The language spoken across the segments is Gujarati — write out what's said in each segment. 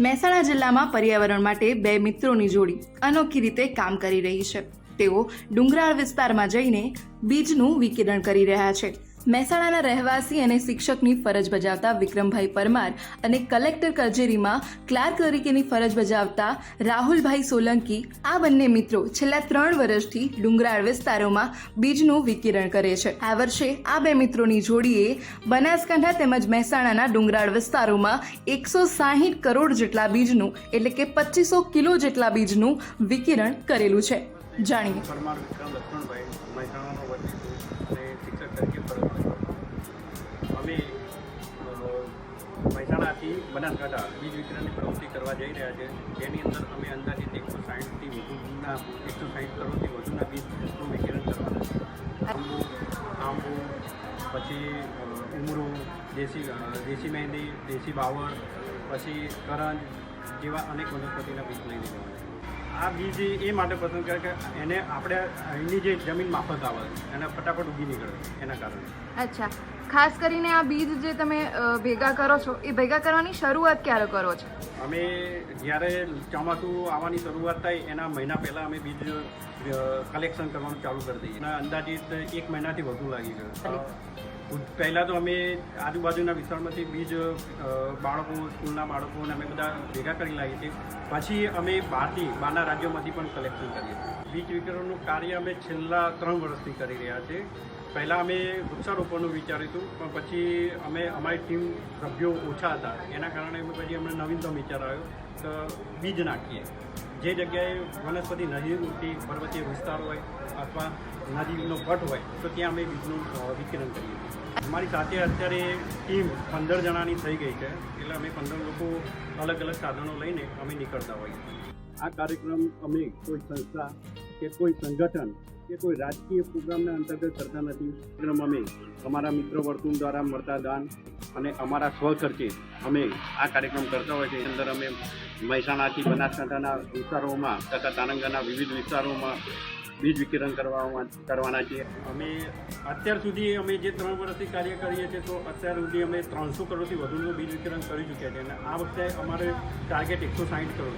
મહેસાણા જિલ્લામાં પર્યાવરણ માટે બે મિત્રોની જોડી અનોખી રીતે કામ કરી રહી છે. તેઓ ડુંગરાળ વિસ્તારમાં જઈને બીજનું વિકિરણ કરી રહ્યા છે. મહેસાણાના રહેવાસી અને શિક્ષકની ફરજ બજાવતા વિક્રમભાઈ પરમાર અને કલેક્ટર કચેરીમાં ક્લાર્ક તરીકેની ફરજ બજાવતા રાહુલભાઈ સોલંકી, આ બંને મિત્રો છેલ્લા ત્રણ વર્ષથી ડુંગરાળ વિસ્તારોમાં બીજનું વિકિરણ કરે છે. આ વર્ષે આ બે મિત્રોની જોડીએ બનાસકાંઠા તેમજ મહેસાણાના ડુંગરાળ વિસ્તારોમાં એકસો સાહીઠ કરોડ જેટલા બીજનું એટલે કે પચીસો કિલો જેટલા બીજનું વિકિરણ કરેલું છે. જાણીએ. અમે મહેસાણાથી બનાસકાંઠા બીજ વિતરણની પ્રવૃત્તિ કરવા જઈ રહ્યા છે. તેની અંદર અમે અંદાજિત એકસો સાહીઠથી વધુના એકસો સાહીઠ કરોડથી વધુના બીજનું વિતરણ કરવાના છે. આંબુ આંબુ, પછી ઉમરું, દેશી દેશી મહેંદી, દેશી બાવળ, પછી કરંજ જેવા અનેક વનસ્પતિના બીજ લઈને જવાના છે. આ બીજ એ માટે પસંદ કરે કે એને આપણે અહીંની જે જમીન માફક આવે એને ફટાફટ ઉગી નીકળે એના કારણે. અચ્છા. ખાસ કરીને આ બીજ જે તમે ભેગા કરો છો એ ભેગા કરવાની શરૂઆત ક્યારે કરો છો? અમે જ્યારે ચોમાસું આવવાની શરૂઆત થાય એના મહિના પહેલાં અમે બીજ કલેક્શન કરવાનું ચાલુ કરી દઈએ. અને અંદાજિત એક મહિનાથી વધુ લાગી ગયો. પહેલાં તો અમે આજુબાજુના વિસ્તારમાંથી બીજ બાળકો, સ્કૂલના બાળકોને અમે બધા ભેગા કરી લાવીએ છીએ. પછી અમે બહારથી બહારના રાજ્યોમાંથી પણ કલેક્શન કરીએ છીએ. બીજ વિતરણનું કાર્ય અમે છેલ્લા ત્રણ વર્ષથી કરી રહ્યા છીએ. પહેલાં અમે વૃક્ષારોપણનું વિચાર્યું હતું, પણ પછી અમે અમારી ટીમ સભ્યો ઓછા હતા. એના કારણે અમે પછી અમને નવીનતમ વિચાર આવ્યો કે બીજ નાખીએ. જે જગ્યાએ વનસ્પતિ નદી ઉઠતી પર્વતીય વિસ્તાર હોય અથવા નદીનો પટ હોય, તો ત્યાં અમે બીજનું વિકિરણ કરીએ અમારી સાથે અત્યારે ટીમ પંદર જણાની થઈ ગઈ છે, એટલે અમે પંદર લોકો અલગ અલગ સાધનો લઈને અમે નીકળતા હોઈએ આ કાર્યક્રમ અમે કોઈ સંસ્થા કે કોઈ સંગઠન કે કોઈ રાજકીય પ્રોગ્રામના અંતર્ગત કરતા નથી. કાર્યક્રમ અમે, અમારા મિત્ર વર્તુળ દ્વારા મળતા દાન અને અમારા સ્વખર્ચે અમે આ કાર્યક્રમ કરતા હોય છે. અંદર અમે મહેસાણાથી બનાસકાંઠાના વિસ્તારોમાં તથા તારંગાના વિવિધ વિસ્તારોમાં બીજ વિકિરણ કરવામાં કરવાના છીએ. અમે અત્યાર સુધી અમે જે ત્રણ વર્ષથી કાર્ય કરીએ છીએ, તો અત્યાર સુધી અમે ત્રણસો કરોડથી વધુનું બીજ વિકિરણ કરી ચૂક્યા છે અને આ વખતે અમારે ટાર્ગેટ એકસો સાહીઠ કરોડ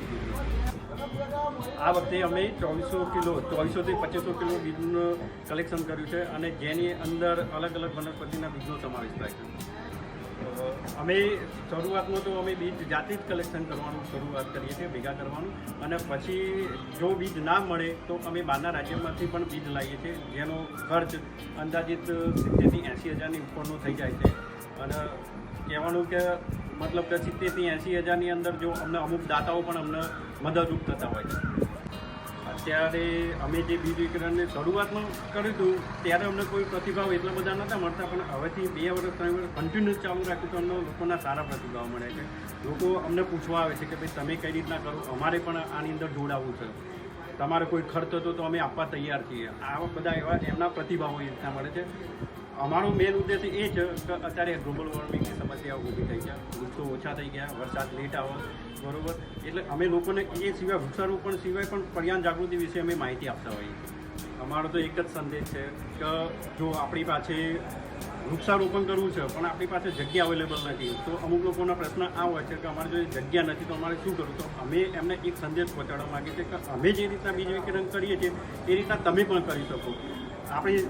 આ વખતે અમે ચોવીસો કિલો, ચોવીસોથી પચીસો કિલો બીજનું કલેક્શન કર્યું છે અને જેની અંદર અલગ અલગ વનસ્પતિના બીજનો સમાવેશ થાય છે. અમે શરૂઆતમાં તો અમે બીજ જાતે જ કલેક્શન કરવાનું શરૂઆત કરીએ છીએ, ભેગા કરવાનું. અને પછી જો બીજ ના મળે તો અમે બહારના રાજ્યમાંથી પણ બીજ લાવીએ છીએ, જેનો ખર્ચ અંદાજિત સિત્તેરથી એંસી હજારની ઉપરનો થઈ જાય છે. અને કહેવાનું કે મતલબ કે સિત્તેરથી એંસી હજારની અંદર જો અમને અમુક દાતાઓ પણ અમને મદદરૂપ થતા હોય છે. અત્યારે અમે જે બીજ વિતરણની શરૂઆતમાં કર્યું હતું, ત્યારે અમને કોઈ પ્રતિભાવ એટલા બધા નહોતા મળતા, પણ હવેથી બે વર્ષ ત્રણ વર્ષ કન્ટિન્યુઅસ ચાલુ રાખ્યું તો અમને લોકોના સારા પ્રતિભાવ મળે છે. લોકો અમને પૂછવા આવે છે કે ભાઈ, તમે કઈ રીતના કરો? અમારે પણ આની અંદર જોડાવવું છે. તમારે કોઈ ખર્ચ હતો તો અમે આપવા તૈયાર છીએ. આવા બધા એવા એમના પ્રતિભાવો એ રીતના મળે છે. અમારો મેન ઉદ્દેશ એ છે કે અત્યારે ગ્લોબલ વોર્મિંગની સમસ્યાઓ ઊભી થઈ છે. વૃક્ષો ઓછા થઈ ગયા, વરસાદ લેટ આવો બરોબર? એટલે અમે લોકોને એ સિવાય વૃક્ષારોપણ સિવાય પણ પર્યાવરણ જાગૃતિ વિશે અમે માહિતી આપતા હોઈએ અમારો તો એક જ સંદેશ છે કે જો આપણી પાસે વૃક્ષારોપણ કરવું છે, પણ આપણી પાસે જગ્યા અવેલેબલ નથી, તો અમુક લોકોના પ્રશ્ન આ હોય છે કે અમારે જો જગ્યા નથી, તો અમારે શું કરવું? તો અમે એમને એક સંદેશ પહોંચાડવા માગીએ છીએ કે અમે જે રીતના બીજ વિકરણ કરીએ છીએ, એ રીતના તમે પણ કરી શકો. આપણી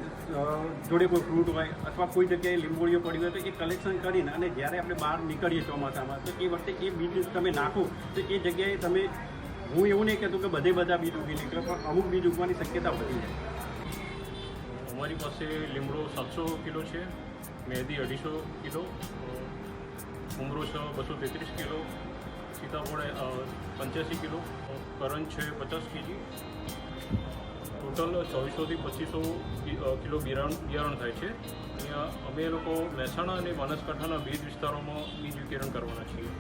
જોડે કોઈ ફ્રૂટ હોય અથવા કોઈ જગ્યાએ લીંબોળીઓ પડી હોય તો એ કલેક્શન કરીને અને જ્યારે આપણે બહાર નીકળીએ ચોમાસામાં, તો એ વખતે એ બીજ તમે નાખો, તો એ જગ્યાએ તમે, હું એવું નહીં કહેતો કે બધે બધા બીજ ઉગી નીકળે, પણ અમુક બીજ ઉગવાની શક્યતા વધી જાય. અમારી પાસે લીમડો સાતસો કિલો છે મહેંદી અઢીસો કિલો, ઉમરો છ બસો તેત્રીસ કિલો, સીતાફળ પંચ્યાસી કિલો કરંજ છે પચાસ કેજી. ટોટલ ચોવીસોથી પચીસો કિલો બિયારણ બિયારણ થાય છે. અહીંયા અમે લોકો મહેસાણા અને બનાસકાંઠાના વિવિધ વિસ્તારોમાં બીજ વિકિરણ કરવાના છીએ.